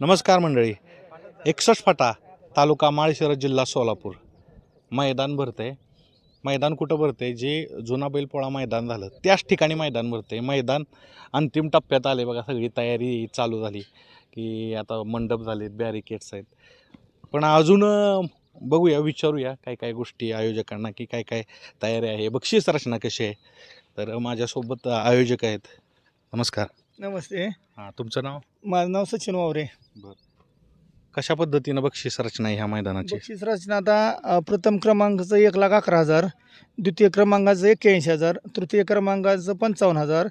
नमस्कार मंडळी. एकसष्ट फाटा तालुका माळशिरस जिल्हा सोलापूर. मैदान भरते मैदान कुठं भरते जे जुना बैलपोळा मैदान झालं त्याच ठिकाणी मैदान भरते मैदान अंतिम टप्प्यात आले बघा सगळी तयारी चालू झाली की आता मंडप झालेत बॅरिकेड्स आहेत. पण अजून बघूया विचारूया काय काय गोष्टी आयोजकांना की काय काय तयारी आहे. बक्षीस रचना कशी आहे? तर माझ्यासोबत आयोजक आहेत. नमस्कार. नमस्ते. हां तुमचं नाव? माझं नाव सचिन वावरे. कशा पद्धतीनं बक्षीस रचना आहे ह्या मैदानाची? बक्षीस रचना आता प्रथम क्रमांकाचं एक लाख अकरा हजार द्वितीय क्रमांकाचं एक्क्याऐंशी हजार तृतीय क्रमांकाचं पंचावन्न हजार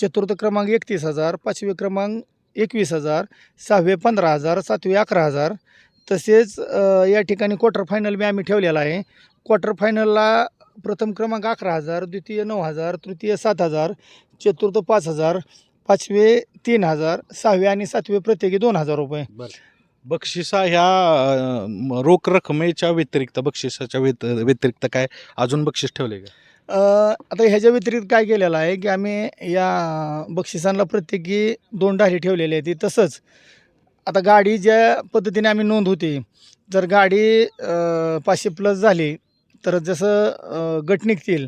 चतुर्थ क्रमांक एकतीस हजार पाचवे क्रमांक एकवीस हजार सहावे पंधरा हजार सातवे अकरा हजार. तसेच या ठिकाणी क्वार्टर फायनल बी आम्ही ठेवलेला आहे. क्वार्टर फायनलला प्रथम क्रमांक अकरा हजार द्वितीय नऊ हजार तृतीय सात हजार चतुर्थ पाच हजार पाचवे तीन हजार सहावे आणि सातवे प्रत्येकी दोन हजार रुपये. बक्षिसा ह्या अं, रोख रकमेच्या व्यतिरिक्त बक्षिसाच्या व्यत व्यतिरिक्त काय अजून बक्षीस ठेवले का? अ, आता ह्याच्या व्यतिरिक्त काय केलेलं आहे की आम्ही या बक्षिसांना प्रत्येकी दोन डाली ठेवलेली आहे तसंच आता गाडी ज्या पद्धतीने आम्ही नोंद होती जर गाडी अ, पाचशे प्लस झाली तर जसं अ, गट निघतील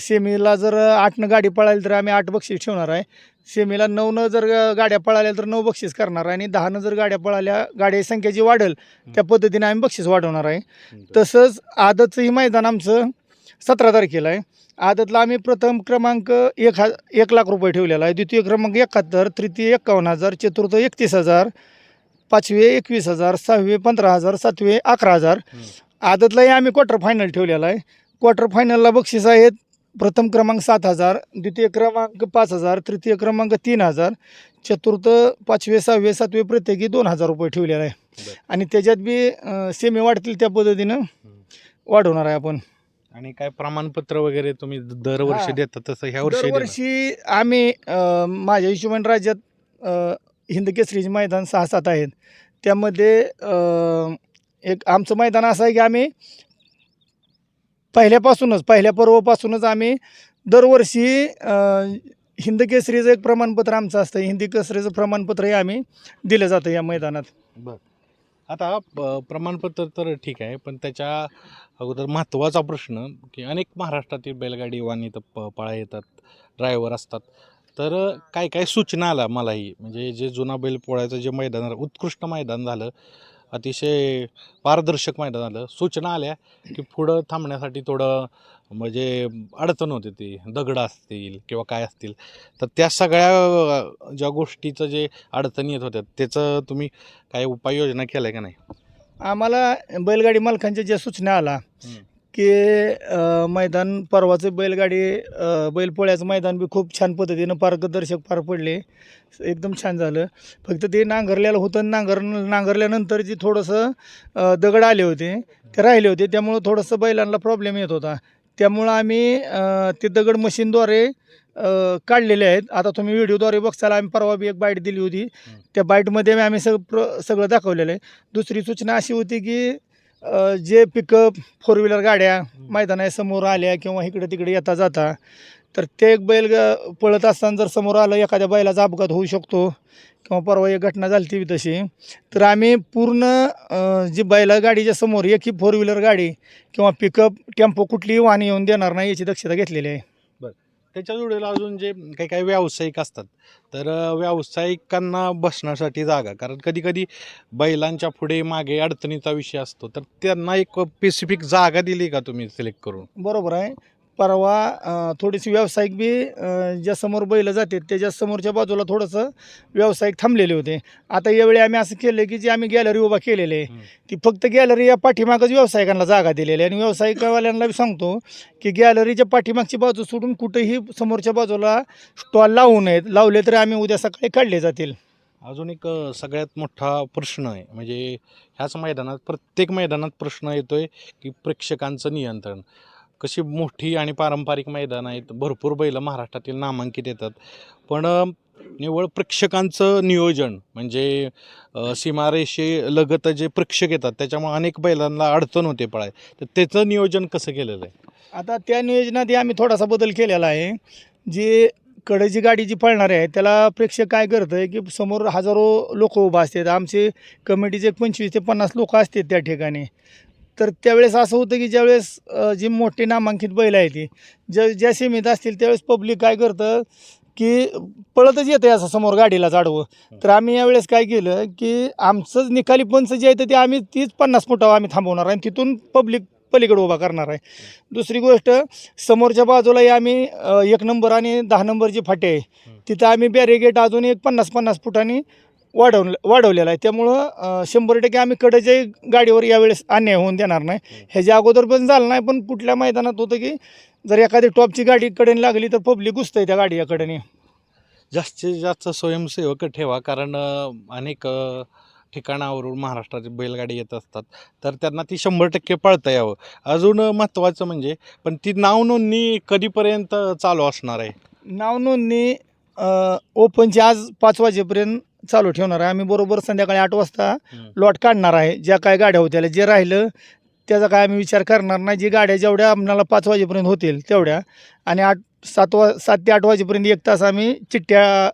सेमीला जर आठनं गाडी पळाली तर आम्ही आठ बक्षीस ठेवणार आहे. सेमीला नऊनं जर गाड्या पळाल्या तर नऊ बक्षीस करणार आहे आणि दहानं जर गाड्या पळाल्या गाड्याची संख्या जी वाढेल त्या पद्धतीने आम्ही बक्षीस वाढवणार आहे. तसंच आदतचंही मैदान आमचं सतरा तारखेला आहे. आदतला आम्ही प्रथम क्रमांक एक हा एक लाख रुपये ठेवलेला आहे. द्वितीय क्रमांक एकाहत्तर तृतीय एक्कावन्न हजार चतुर्थ एकतीस हजार पाचवे एकवीस हजार सहावे पंधरा हजार सातवे अकरा हजार. आदतलाही आम्ही क्वार्टर फायनल ठेवलेला आहे. क्वार्टर फायनलला बक्षीस आहेत प्रथम क्रमांक सात हजार द्वितीय क्रमांक पाच हजार तृतीय क्रमांक तीन हजार चतुर्थ पाचवे सहावे सातवे प्रत्येकी दोन हजार रुपये ठेवलेला आहे. आणि त्याच्यात बी सेमी वाढतील त्या पद्धतीनं वाढवणार आहे आपण आणि काय प्रमाणपत्र वगैरे तुम्ही दरवर्षी. देता तसं ह्या वर्षी? दरवर्षी आम्ही माझ्या हिशोबाने राज्यात हिंद केसरीचे मैदान सहा सात आहेत त्यामध्ये एक आमचं मैदान असं आहे की आम्ही पहिल्यापासूनच पहिल्या पर्वापासूनच आम्ही दरवर्षी हिंदकेसरीचं हिंद केसरीचं एक प्रमाणपत्र आमचं असतं. हिंदी केसरीचं प्रमाणपत्रही आम्ही दिलं जातं या मैदानात. बरं. आता प- प्रमाणपत्र तर ठीक आहे पण त्याच्या अगोदर महत्त्वाचा प्रश्न की अनेक महाराष्ट्रातील बैलगाडी वाणी इथं प पळा येतात ड्रायव्हर असतात. तर काय काय सूचना आल्या मलाही? म्हणजे जे जुना बैल पोळायचं जे मैदान झालं उत्कृष्ट मैदान झालं अतिशय पारदर्शक मैदान झालं सूचना आल्या की पुढं थांबण्यासाठी थोडं म्हणजे अडचण होते ती. दगडं असतील किंवा काय असतील. तर त्या सगळ्या ज्या गोष्टीचं जे अडचणी येत होत्या त्याचं तुम्ही काय उपाययोजना केल्या का नाही? आम्हाला बैलगाडी मालकांच्या ज्या सूचना आला. की मैदान परवाचं बैलगाडी बैलपोळ्याचं मैदान बी खूप छान पद्धतीनं पारदर्शक पार पडले. एकदम छान झालं. फक्त ते नांगरलेलं होतं नांगर नांगरल्यानंतर जे थोडंसं दगड आले होते ते राहिले होते. त्यामुळं थोडंसं बैलांना प्रॉब्लेम येत होता. त्यामुळं आम्ही ते दगड मशीनद्वारे काढलेले आहेत. आता तुम्ही व्हिडिओद्वारे बघताल आम्ही परवा बी एक बाईट दिली होती. त्या बाईटमध्ये आम्ही सगळं प्र सगळं दाखवलेलं आहे. दुसरी सूचना अशी होती की अ, जे पिकअप फोर व्हीलर गाड्या मैदानासमोर आल्या किंवा इकडे तिकडे येता जाता तर ते एक बैल ग- पळत असताना जर समोर आलं एखाद्या बैलाचा अपघात होऊ शकतो किंवा परवा एक घटना झाली ती तशी तर आम्ही पूर्ण अ, जी बैलगाडीच्या समोर एक ही फोर व्हीलर गाडी किंवा पिकअप टेम्पो कुठलीही वाहन येऊन देणार नाही याची दक्षता घेतलेली आहे. त्याच्या जोडीला अजून जे काही काही व्यावसायिक असतात. तर व्यावसायिकांना बसण्यासाठी जागा. कारण कधी कधी बैलांच्या पुढे मागे अडचणीचा विषय असतो. तर त्यांना एक स्पेसिफिक जागा दिली का तुम्ही सिलेक्ट करून? बरोबर आहे. परवा थोडीशी व्यावसायिक बी ज्या समोर बैल जाते त्याच्या समोरच्या बाजूला थोडंसं व्यावसायिक थांबलेले होते. आता यावेळी आम्ही असं केलं की जी आम्ही गॅलरी उभा केलेली आहे. ती फक्त गॅलरी या पाठीमागच व्यावसायिकांना जागा दिलेली आहे. आणि व्यावसायिकवाल्यांना बी सांगतो की गॅलरीच्या पाठीमागची बाजू सोडून कुठेही समोरच्या बाजूला स्टॉल लावू नयेत. लावले तरी आम्ही उद्या सकाळी काढले जातील. अजून एक सगळ्यात मोठा प्रश्न आहे. म्हणजे ह्याच मैदानात प्रत्येक मैदानात प्रश्न येतोय की प्रेक्षकांचं नियंत्रण. कशी मोठी आणि पारंपरिक मैदान आहेत. भरपूर बैलं महाराष्ट्रातील नामांकित येतात. पण निवळ प्रेक्षकांचं नियोजन म्हणजे सीमारेषे लगत जे प्रेक्षक येतात त्याच्यामुळे अनेक बैलांना अडचण होते पळाय. तर त्याचं नियोजन कसं केलेलं आहे? आता त्या नियोजनात आम्ही थोडासा बदल केलेला आहे. जे कडेची गाडी जी पळणार आहे त्याला प्रेक्षक काय करतं आहे की समोर हजारो लोक उभा असतात. आमचे कमिटीचे एक पंचवीस ते पन्नास लोक असतात त्या ठिकाणी. तर त्यावेळेस असं होतं की ज्यावेळेस जी मोठी नामांकित बैल आहे ती ज्या ज्या सीमित असतील त्यावेळेस पब्लिक काय करतं की पळतच येतं असं समोर गाडीला चाडवं तर आम्ही यावेळेस काय केलं की आमचंच निकाली पंच जे आहे ते आम्ही तीच पन्नास फुटावर आम्ही थांबवणार आहे आणि तिथून पब्लिक पलीकडे उभा करणार आहे. दुसरी गोष्ट समोरच्या बाजूलाही आम्ही एक नंबर आणि दहा नंबरची फाटे आहे तिथं आम्ही बॅरिगेट अजून एक पन्नास पन्नास फुटांनी वाढवलं वाढवलेलं आहे. त्यामुळं शंभर टक्के आम्ही कडेच्या गाडीवर यावेळेस अन्याय होऊन देणार नाही. ह्याच्या अगोदर पण झालं नाही पण कुठल्या मैदानात होतं की जर एखादी टॉपची गाडी कडेने लागली तर पब्लिक घुसतंय त्या गाडी कडेने. जास्तीत जास्त स्वयंसेवक ठेवा कारण अनेक ठिकाणावरून महाराष्ट्राची बैलगाडी येत असतात. तर त्यांना ती शंभर टक्के पळता यावं. अजून महत्त्वाचं म्हणजे पण ती नाव नोंदणी कधीपर्यंत चालू असणार आहे? नाव नोंदणी अ, ओपनची आज पाच वाजेपर्यंत चालू ठेवणार आहे. आम्ही बरोबर संध्याकाळी आठ वाजता. लॉट काढणार आहे. ज्या काय गाड्या होत्या जे राहिलं त्याचा काय आम्ही विचार करणार नाही. जी गाड्या जेवढ्या आम्हाला पाच वाजेपर्यंत होतील तेवढ्या. आणि आठ सात वा सात ते आठ वाजेपर्यंत एक तास आम्ही चिठ्ठ्या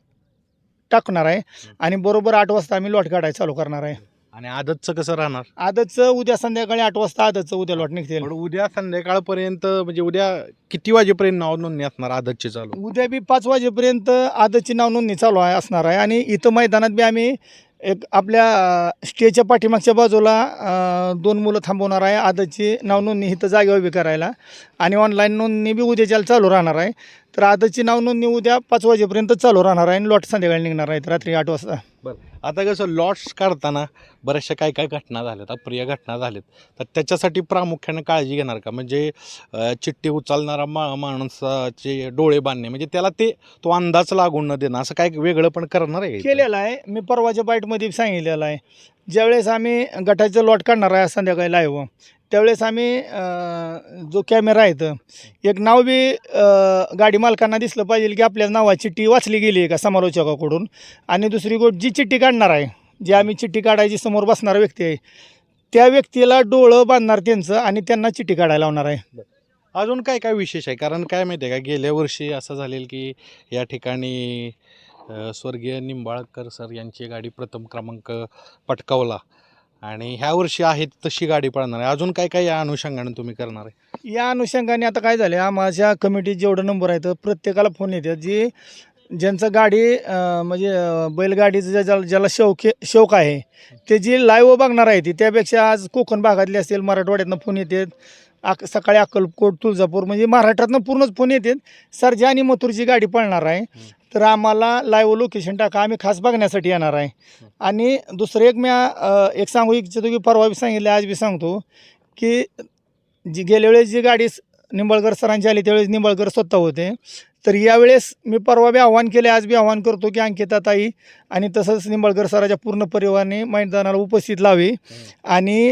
टाकणार आहे. आणि बरोबर आठ वाजता आम्ही लॉट काढायला चालू करणार आहे. आणि आदतचं कसं राहणार? आजचं उद्या संध्याकाळी आठ वाजता आजचं उद्या लॉट निघतील. पण उद्या संध्याकाळपर्यंत म्हणजे उद्या किती वाजेपर्यंत नाव नोंदणी असणार आदतची चालू? उद्या बी पाच वाजेपर्यंत आदतची नाव नोंदणी चालू आहे असणार आहे. आणि इथं मैदानात बी आम्ही एक आपल्या स्टेजच्या पाठीमागच्या बाजूला दोन मुलं थांबवणार आहे. आदतची नाव नोंदणी इथं जागेवर उभी करायला. आणि ऑनलाईन नोंदणी बी उद्याच्याला चालू राहणार आहे. तर आदतची नाव नोंदणी उद्या पाच वाजेपर्यंत चालू राहणार आहे आणि लॉट संध्याकाळी निघणार आहेत रात्री आठ वाजता. आता कसं लॉट्स काढताना बऱ्याचशा काय काय घटना झाल्यात अप्रिय घटना झाल्यात. तर त्याच्यासाठी प्रामुख्याने काळजी घेणार का? म्हणजे चिठ्ठी उचलणारा मा माणसाचे डोळे बांधणे म्हणजे त्याला ते तो अंदाज लागून न देणं असं काय वेगळं पण करणार आहे? केलेलं आहे. मी परवाच्या बाईटमध्ये सांगितलेलं आहे. ज्यावेळेस आम्ही गटाचं लॉट काढणार आहे संध्याकाळी लाईव्ह त्यावेळेस आम्ही जो कॅमेरा आहे तर एक नाव बी गाडी मालकांना दिसलं पाहिजे की आपल्या नावाची चिठ्ठी वाचली गेली आहे का समालोचकाकडून? आणि दुसरी गोष्ट जी चिठ्ठी काढणार आहे जी आम्ही चिठ्ठी काढायची समोर बसणारा व्यक्ती आहे त्या व्यक्तीला डोळं बांधणार त्यांचं आणि त्यांना चिठ्ठी काढायला लावणार आहे. अजून काय काय विशेष आहे? कारण काय माहिती आहे का गेल्या वर्षी असं झालेलं की या ठिकाणी स्वर्गीय निंबाळकर सर यांची गाडी प्रथम क्रमांक पटकावला. आणि ह्या वर्षी आहे तशी गाडी पळणार आहे. अजून काय काय या अनुषंगाने तुम्ही करणार आहे? या अनुषंगाने आता काय झालं आहे माझ्या कमिटीत जेवढं नंबर आहेत प्रत्येकाला फोन येतात. जी ज्यांचं गाडी म्हणजे बैलगाडीचं ज्या ज्याला ज्याला शौक शौक आहे ते जी लाईव्ह बघणार आहे ती त्यापेक्षा आज कोकण भागातली असेल मराठवाड्यातनं फोन येतात. अक सकाळी अक्कलकोट तुळजापूर म्हणजे महाराष्ट्रातनं पूर्णच फोन येतात सरजा आणि मथुरची गाडी पळणार आहे. तर आम्हाला लाईव्ह लोकेशन टाका. आम्ही खास बघण्यासाठी येणार आहे. आणि दुसरं एक मी एक सांगू इच्छितो की परवा बी सांगितलं आज बी सांगतो की जी गेल्या वेळेस जी गाडी निंबाळकर सरांची आली त्यावेळेस निंबाळकर स्वतः होते. तर यावेळेस मी परवा बी आव्हान केले आज बी आव्हान करतो की अंकिता ताई आणि तसंच निंबाळकर सराच्या पूर्ण परिवाराने मैदानाला उपस्थित लावी आणि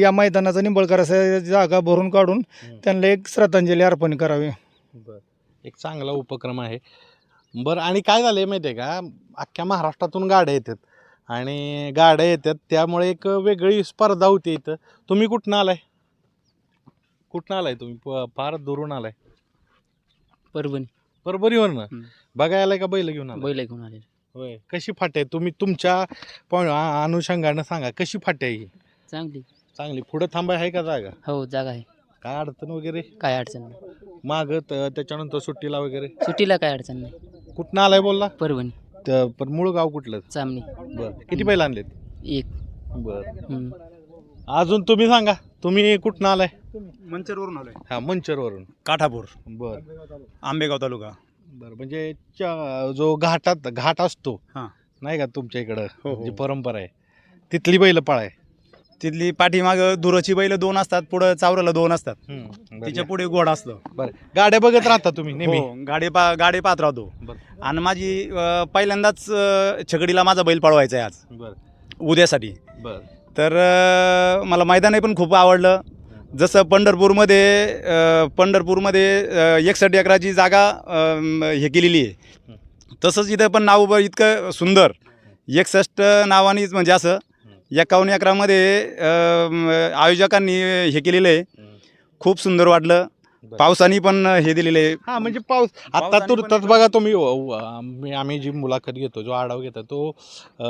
या मैदानाचा निंबाळकर जागा भरून काढून त्यांना एक श्रद्धांजली अर्पण करावी. बरं. एक चांगला उपक्रम आहे. बरं आणि काय झालं आहे माहिती आहे का? अख्ख्या महाराष्ट्रातून गाड्या येतात आणि गाड्या येतात त्यामुळे एक वेगळी स्पर्धा होती इथं. तुम्ही कुठनं आलाय? कुठनं आलाय तुम्ही? प- फार दुरून आलाय. परभणी. परभणीवरनं? हम्म. बघायला आलाय का बैल घेऊन आलाय? बैल घेऊन आलेले. होय. कशी फाटे आहे? तुम्ही तुमच्या अनुषंगानं सांगा कशी फाटे आहे ही? चांगली. चांगली. पुढं थांबाय आहे का जागा? हो जागा आहे. काय अडचण वगैरे? काय अडचण नाही. माग त्याच्यानंतर सुट्टीला वगैरे? सुट्टीला काय अडचण नाही. कुठनं आलाय बोलला? परभणी. त- पण मूळ गाव कुठलं? चामणी. बर. किती बैल आणलेत? एक. बर. हम्म. अजून तुम्ही सांगा तुम्ही कुठनं आलाय? मंचरवरून आलोय. हा मंचरवरून. काठापूर. बर. आंबेगाव तालुका. बर म्हणजे जो घाटात घाट असतो हा. नाही का तुमच्या इकडं? हो, हो. जी परंपरा आहे. तिथली बैल पाळाय. तिथली पाठीमाग दुराची बैल दोन असतात पुढं चावराला दोन असतात. तिच्या पुढे गोड असतं. बर. गाड्या बघत राहता तुम्ही नेहमी? हो गाडी पा गाडी पाहत राहतो. बर. आणि माझी अं, पहिल्यांदाच अं, छकडीला माझा बैल पळवायचा आहे आज. बर. उद्यासाठी. बर. तर अं, मला मैदानही पण खूप आवडलं. जसं पंढरपूरमध्ये पंढरपूरमध्ये अं, एकसष्ट एकराची जागा हे केलेली आहे. तसंच इथं पण नाव ब- इतकं सुंदर. एकसष्ट नावानीच म्हणजे असं एकावन्न एकरामध्ये आयोजकांनी हे केलेलं आहे. खूप सुंदर वाटलं. पावसाने पण हे दिलेले. हा म्हणजे पाऊस आता पण- बघा तुम्ही व- आम्ही आम्ही जी मुलाखत घेतो जो आढावा घेतो तो अ,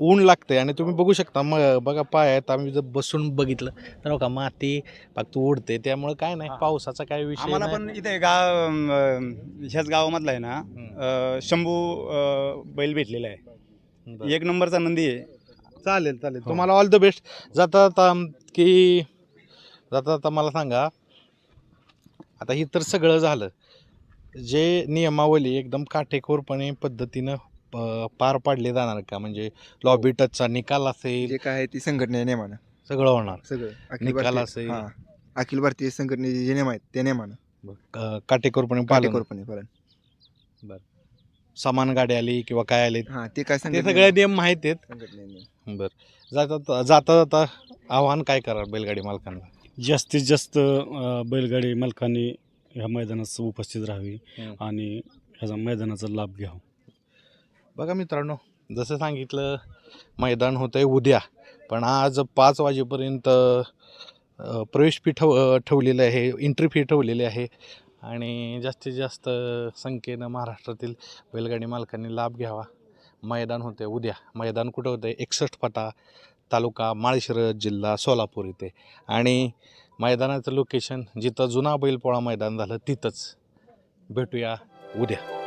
ऊन लागते आणि तुम्ही बघू शकता मग बघा पायात आम्ही जर बसून बघितलं तर बघा माती फक्त उडते त्यामुळे काय नाही हा. पावसाचा काय विषय आम्हाला नाही. पण इथे गाव अं, ह्याच गावामधला आहे ना हम्म. अं, शंभू अं, बैल भेटलेला आहे बरं. एक नंबरचा नंदी आहे चालेल चालेल हो. तुम्हाला ऑल द बेस्ट जाता जाता की जाता जाता मला सांगा आता ही तर सगळं झालं. जे नियमावली एकदम काटेकोरपणे पद्धतीनं पार पाडले जाणार का? म्हणजे लॉबी टचचा निकाल असेल जे काय आहे ती संघटने नियमानं. सगळं होणार. सगळं. अखिल निकाल भारतीय असेल. हां. अखिल भारतीय संघटनेचे जे नियम आहेत त्या नियमानं. क- काटेकोरपणे पालन. काटेकोरपणे पालन. समान गाडी आली किंवा काय आली हां ते काय ते संघटने सगळे नियम. माहीत आहेत. संघटने बरं. जाता जाता जाता आव्हान काय करा बैलगाडी मालकांना? जास्तीत जास्त अ, बैलगाडी मालकांनी ह्या मैदानात उपस्थित राहावी हम्म. आणि ह्याचा मैदानाचा लाभ घ्यावा. बघा मित्रांनो जसं सांगितलं मैदान होतं आहे उद्या पण आज पाच वाजेपर्यंत अ, प्रवेश फी ठेव ठेवलेलं आहे एंट्री फी ठेवलेली आहे आणि जास्तीत जास्त संख्येनं महाराष्ट्रातील बैलगाडी मालकांनी लाभ घ्यावा. मैदान होते उद्या. मैदान कुठं होतं आहे एकसष्ट फटा तालुका माळशिरस जिल्हा सोलापूर इथे. आणि मैदानाचं लोकेशन जिथं जुना बैलपोळा मैदान झालं तिथंच भेटूया उद्या.